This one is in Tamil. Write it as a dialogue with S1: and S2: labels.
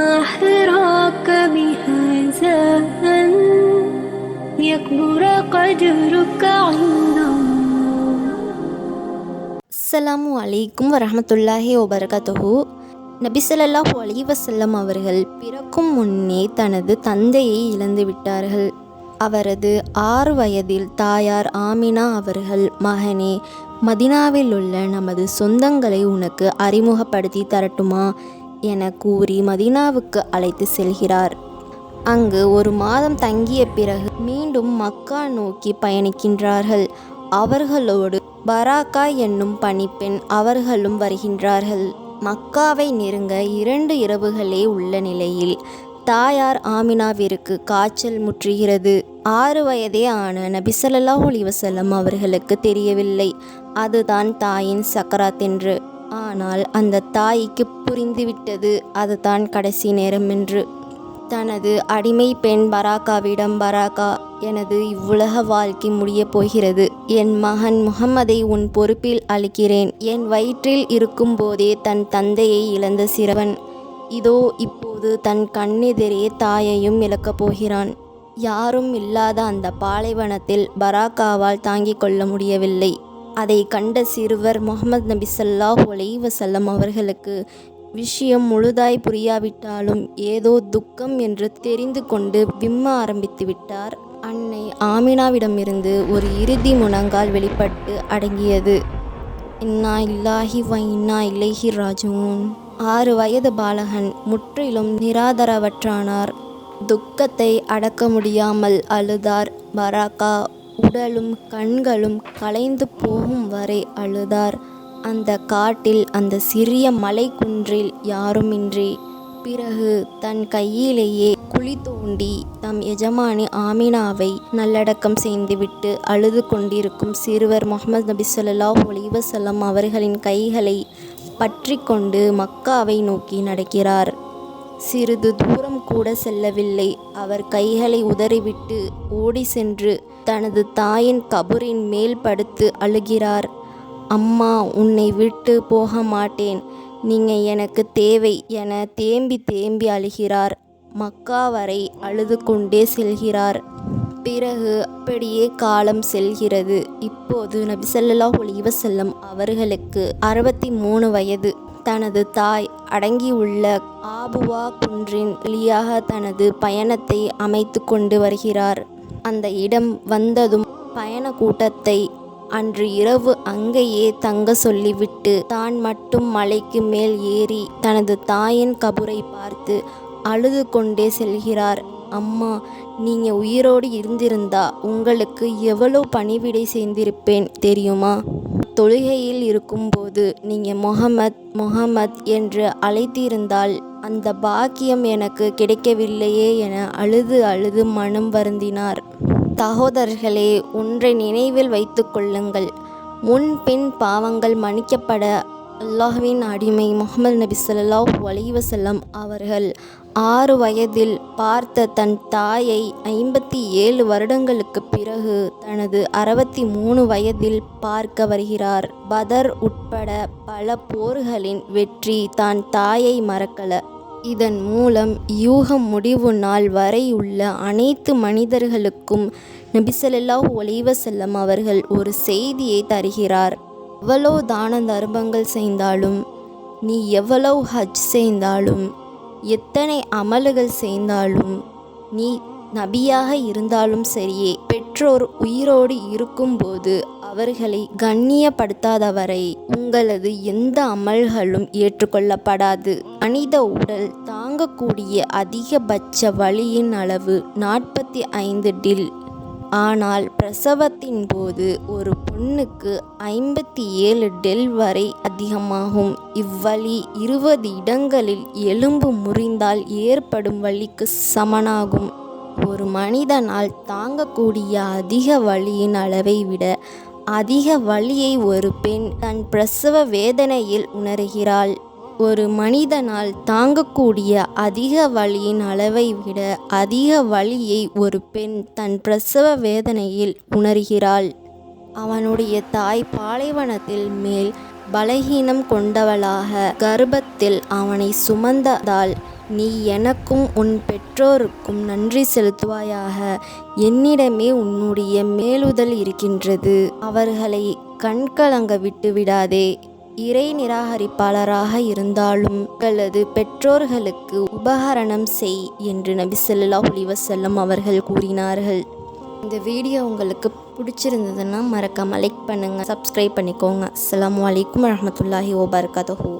S1: ما حراك بهذا أن يكبر قدرك عند الله
S2: அஸ்ஸலாமு அலைக்கும் வரஹமத்துல்லாஹி வபரகத்துஹு நபிசல்லாஹு அலி வசல்லம் அவர்கள் பிறக்கும் முன்னே தனது தந்தையை இழந்து விட்டார்கள் அவரது ஆறு வயதில் தாயார் ஆமினா அவர்கள் மகனே மதினாவில் உள்ள நமது சொந்தங்களை உனக்கு அறிமுகப்படுத்தி தரட்டுமா என கூறி மதீனாவுக்கு அழைத்து செல்கிறார். அங்கு ஒரு மாதம் தங்கிய பிறகு மீண்டும் மக்கா நோக்கி பயணிக்கின்றார்கள். அவர்களோடு பராக்கா என்னும் பணிப்பெண் அவர்களும் வருகின்றார்கள். மக்காவை நெருங்க இரண்டு இரவுகளே உள்ள நிலையில் தாயார் ஆமினாவிற்கு காய்ச்சல் முற்றுகிறது. ஆறு வயதே ஆன நபிசல்லாஹ் அலிவசல்லம் அவர்களுக்கு தெரியவில்லை. அதுதான் தாயின் சக்கராத் என்று. ஆனால் அந்த தாய்க்கு புரிந்துவிட்டது அதுதான் கடைசி நேரம் என்று. தனது அடிமை பெண் பராக்காவிடம் பராக்கா எனது இவ்வுலக வாழ்க்கை முடியப் போகிறது. என் மகன் முகம்மதை உன் பொறுப்பில் அளிக்கிறேன். என் வயிற்றில் இருக்கும்போதே தன் தந்தையை இழந்த சிறுவன். இதோ இப்போது தன் கண்ணெதிரே தாயையும் இழக்கப் போகிறான். யாரும் இல்லாத அந்த பாலைவனத்தில் பராக்காவால் தாங்கிக் கொள்ள முடியவில்லை. அதை கண்ட சிறுவர் முகமது நபி சல்லாஹ் ஒலைவசல்லம் அவர்களுக்கு விஷயம் முழுதாய் புரியாவிட்டாலும் ஏதோ துக்கம் என்று தெரிந்து கொண்டு விம்ம ஆரம்பித்து விட்டார். அன்னை ஆமினாவிடமிருந்து ஒரு இறுதி முனங்கால் வெளிப்பட்டு அடங்கியது. இன்னா இல்லாஹி வ இன்னா இலைஹி ராஜூன் ஆறு வயது பாலகன் முற்றிலும் நிராதரவற்றானார். துக்கத்தை அடக்க முடியாமல் அழுதார். பராக்கா உடலும் கண்களும் கலைந்து போகும் வரை அழுதார். அந்த காட்டில் அந்த சிறிய மலைக்குன்றில் யாருமின்றி. பிறகு தன் கையிலேயே குழி தோண்டி தம் எஜமானி ஆமினாவை நல்லடக்கம் செய்துவிட்டு அழுது கொண்டிருக்கும் சிறுவர் முகமது நபி சொல்லா ஒலிவசல்லம் அவர்களின் கைகளை பற்றி கொண்டு மக்காவை நோக்கி நடக்கிறார். சிறிது தூரம் கூட செல்லவில்லை. அவர் கைகளை உதறிவிட்டு ஓடி சென்று தனது தாயின் கபரின் மேல் படுத்து அழுகிறார். அம்மா உன்னை விட்டு போக மாட்டேன் நீங்கள் எனக்கு தேவை என தேம்பி தேம்பி அழுகிறார். மக்கா வரை அழுது கொண்டே செல்கிறார். பிறகு அப்படியே காலம் செல்கிறது. இப்போது நபிசல்லா ஒலிவசல்லம் அவர்களுக்கு அறுபத்தி மூணு வயது. தனது தாய் அடங்கியுள்ள ஆபுவா குன்றின் வழியாக தனது பயணத்தை அமைத்து கொண்டு வருகிறார். அந்த இடம் வந்ததும் பயண கூட்டத்தை அன்று இரவு அங்கேயே தங்க சொல்லிவிட்டு தான் மட்டும் மலைக்கு மேல் ஏறி தனது தாயின் கபுரை பார்த்து அழுது கொண்டே செல்கிறார். அம்மா நீங்க உயிரோடு இருந்திருந்தா உங்களுக்கு எவ்வளோ பணிவிடை செய்திருப்பேன் தெரியுமா? தொழுகையில் இருக்கும்போது நீங்க முகமத் முகமத் என்று அழைத்திருந்தால் அந்த பாக்கியம் எனக்கு கிடைக்கவில்லையே என அழுது அழுது மனம் வருந்தினார். சகோதரர்களே ஒன்றை நினைவில் வைத்து கொள்ளுங்கள். முன் பின் பாவங்கள் மன்னிக்கப்பட அல்லாஹ்வின் அடிமை முகமது நபி ஸல்லல்லாஹு ஒலிவசல்லம் அவர்கள் ஆறு வயதில் பார்த்த தன் தாயை ஐம்பத்தி ஏழு வருடங்களுக்கு பிறகு தனது அறுபத்தி மூணு வயதில் பார்க்க வருகிறார். பதர் உட்பட பல போர்களின் வெற்றி தான் தாயை மறக்கல. இதன் மூலம் யூகம் முடிவு நாள் வரை உள்ள அனைத்து மனிதர்களுக்கும் நபிசல்லாஹு ஒலைவசல்லம் அவர்கள் ஒரு செய்தியை தருகிறார். எவ்வளோ தான தர்மங்கள் செய்தாலும் நீ எவ்வளவு ஹஜ் செய்தாலும் எத்தனை அமல்கள் செய்தாலும் நீ நபியாக இருந்தாலும் சரியே பெற்றோர் உயிரோடு இருக்கும்போது அவர்களை கண்ணியப்படுத்தாதவரை உங்களது எந்த அமல்களும் ஏற்றுக்கொள்ளப்படாது. மனித உடல் தாங்கக்கூடிய அதிகபட்ச வலியின் அளவு நாற்பத்தி ஐந்து டில். ஆனால் பிரசவத்தின் போது ஒரு பொண்ணுக்கு ஐம்பத்தி ஏழு டெல் வரை அதிகமாகும். இவ்வழி இருபது இடங்களில் எலும்பு முறிந்தால் ஏற்படும் வழிக்கு சமனாகும். ஒரு மனிதனால் தாங்கக்கூடிய அதிக வழியின் அளவை விட அதிக வலியை ஒரு பெண் தன் பிரசவ வேதனையில் உணர்கிறாள். ஒரு மனிதனால் தாங்கக்கூடிய அதிக வலியின் அளவை விட அதிக வலியை ஒரு பெண் தன் பிரசவ வேதனையில் உணர்கிறாள். அவனுடைய தாய் பாலைவனத்தில் மேல் பலகீனம் கொண்டவளாக கர்ப்பத்தில் அவனை சுமந்ததால் நீ எனக்கும் உன் பெற்றோருக்கும் நன்றி செலுத்துவாயாக. என்னிடமே உன்னுடைய மேலுதல் இருக்கின்றது. அவர்களை கண்கலங்க விட்டு விடாதே இறை நிராகரிப்பாளராக இருந்தாலும் உங்களது பெற்றோர்களுக்கு உபகரணம் செய் என்று நபி ஸல்லல்லாஹு அலைஹி அவர்கள் கூறினார்கள். இந்த வீடியோ உங்களுக்கு பிடிச்சிருந்ததுன்னா மறக்காமல் லைக் பண்ணுங்கள் சப்ஸ்கிரைப் பண்ணிக்கோங்க. அஸ்ஸலாமு வலைக்கம் வரமத்துல்லாஹி வபரகாத்துஹு.